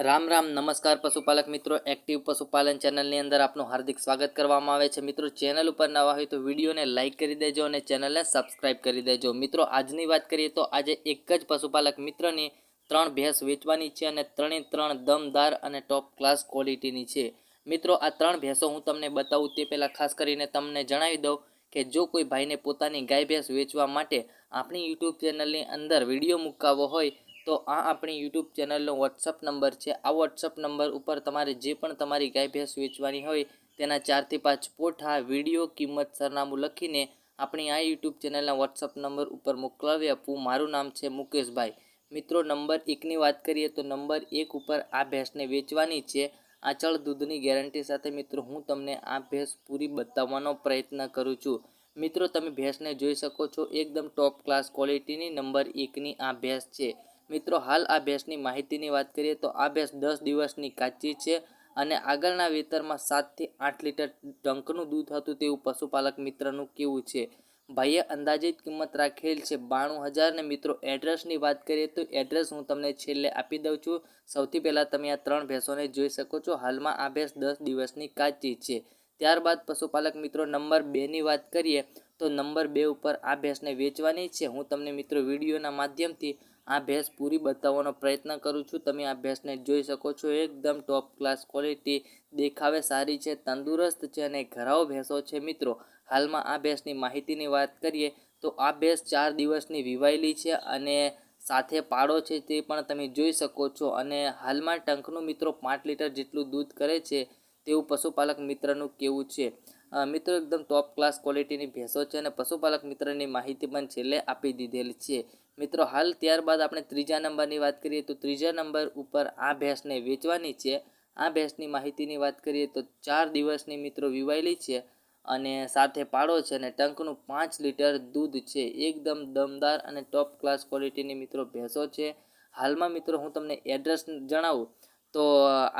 રામ રામ, નમસ્કાર પશુપાલક મિત્રો. એક્ટિવ પશુપાલન ચેનલની અંદર આપનું હાર્દિક સ્વાગત કરવામાં આવે છે. મિત્રો ચેનલ ઉપર નવા હોય તો વિડીયોને લાઇક કરી દેજો અને ચેનલને સબસ્ક્રાઇબ કરી દેજો. મિત્રો, આજની વાત કરીએ તો આજે એક જ પશુપાલક મિત્રની ત્રણ ભેંસ વેચવાની છે અને ત્રણે ત્રણ દમદાર અને ટોપ ક્લાસ ક્વોલિટીની છે. મિત્રો, આ ત્રણ ભેંસો હું તમને બતાવું તે પહેલાં ખાસ કરીને તમને જણાવી દઉં કે જો કોઈ ભાઈને પોતાની ગાય ભેંસ વેચવા માટે આપણી યુટ્યુબ ચેનલની અંદર વીડિયો મૂકાવવો હોય તો આ આપણી યુટ્યુબ ચેનલનો વોટ્સઅપ નંબર છે. આ વોટ્સઅપ નંબર ઉપર તમારે જે પણ તમારી ગાય ભેંસ વેચવાની હોય, તેના ચારથી પાંચ પોઠા વીડિયો કિંમત સરનામું લખીને આપણી આ યુટ્યુબ ચેનલના વોટ્સઅપ નંબર ઉપર મોકલાવી આપવું મારું નામ છે મુકેશભાઈ. મિત્રો, નંબર એકની વાત કરીએ તો નંબર એક ઉપર આ ભેંસને વેચવાની છે. આંચળ દૂધની ગેરંટી સાથે મિત્રો, હું તમને આ ભેંસ પૂરી બતાવવાનો પ્રયત્ન કરું છું. મિત્રો, તમે ભેંસને જોઈ શકો છો, એકદમ ટોપ ક્લાસ ક્વોલિટીની નંબર એકની આ ભેંસ છે. મિત્રો, હાલ આ ભેંસની માહિતીની વાત કરીએ તો આ ભેંસ દસ દિવસની કાચી છે અને આગળના વેતરમાં સાતથી આઠ લીટર ડંકનું દૂધ હતું તેવું પશુપાલક મિત્રનું કેવું છે. ભાઈએ અંદાજિત કિંમત રાખેલ છે બાણું હજાર ને મિત્રો, એડ્રેસની વાત કરીએ તો એડ્રેસ હું તમને છેલ્લે આપી દઉં છું. સૌથી પહેલાં તમે આ ત્રણ ભેંસોને જોઈ શકો છો, હાલમાં આ ભેંસ દસ દિવસની કાચી છે. ત્યારબાદ પશુપાલક મિત્રો, નંબર બેની વાત કરીએ તો નંબર બે ઉપર આ ભેંસને વેચવાની છે. હું તમને મિત્રો વિડીયોના માધ્યમથી આ ભેંસ પૂરી બતાવવાનો પ્રયત્ન કરું છું. તમે આ ભેંસને જોઈ શકો છો. એકદમ ટોપ ક્લાસ ક્વોલિટી દેખાવે, સારી છે, તંદુરસ્ત છે અને ઘરાવ ભેંસો છે. મિત્રો, હાલમાં આ ભેંસની માહિતીની વાત કરીએ તો આ ભેંસ ચાર દિવસની વિવાયેલી છે અને સાથે પાડો છે તે પણ તમે જોઈ શકો છો. અને હાલમાં ટંકનું મિત્રો પાંચ લીટર જેટલું દૂધ કરે છે તેવું પશુપાલક મિત્રનું કેવું છે. મિત્રો એકદમ ટોપ ક્લાસ ક્વોલિટીની ભેંસો છે અને પશુપાલક મિત્રની માહિતી પણ છેલ્લે આપી દીધેલી છે. મિત્રો, હાલ ત્યારબાદ આપણે ત્રીજા નંબરની વાત કરીએ તો ત્રીજા નંબર ઉપર આ ભેંસને વેચવાની છે. આ ભેંસની માહિતીની વાત કરીએ તો ચાર દિવસની મિત્રો વિવાયેલી છે અને સાથે પાડો છે અને ટંકનું પાંચ લીટર દૂધ છે. એકદમ દમદાર અને ટોપ ક્લાસ ક્વોલિટીની મિત્રો ભેંસો છે. હાલમાં મિત્રો હું તમને એડ્રેસ જણાવું. તો,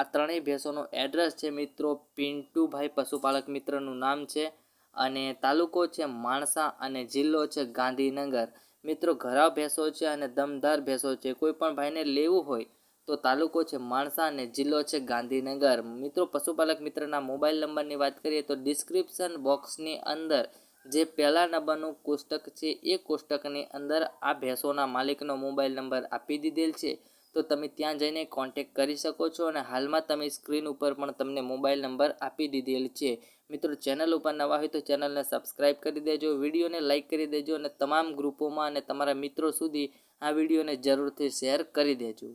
આ ત્રણેય ભેંસોનો એડ્રેસ છે મિત્રો, પિન્ટુભાઈ પશુપાલક મિત્રનું નામ છે અને તાલુકો છે માણસા અને જિલ્લો છે ગાંધીનગર. મિત્રો ઘરા ભેંસો છે અને દમદાર ભેંસો છે. કોઈ પણ ભાઈને લેવું હોય તો તાલુકો છે માણસા અને જિલ્લો છે ગાંધીનગર. મિત્રો, પશુપાલક મિત્રના મોબાઈલ નંબરની વાત કરીએ તો ડિસ્ક્રિપ્શન બોક્સની અંદર જે પહેલા નંબરનું કોષ્ટક છે, એ કોષ્ટકની અંદર આ ભેંસોના માલિકનો મોબાઈલ નંબર આપી દીધેલ છે. તો તમે ત્યાં જઈને કોન્ટેક કરી શકો છો અને હાલમાં તમે સ્ક્રીન ઉપર પણ તમને મોબાઈલ નંબર આપી દીધેલ છે. મિત્રો ચેનલ ઉપર નવા હોય તો ચેનલને સબસ્ક્રાઈબ કરી દેજો વિડીયોને લાઇક કરી દેજો અને તમામ ગ્રુપોમાં અને તમારા મિત્રો સુધી આ વિડીયોને જરૂરથી શેર કરી દેજો.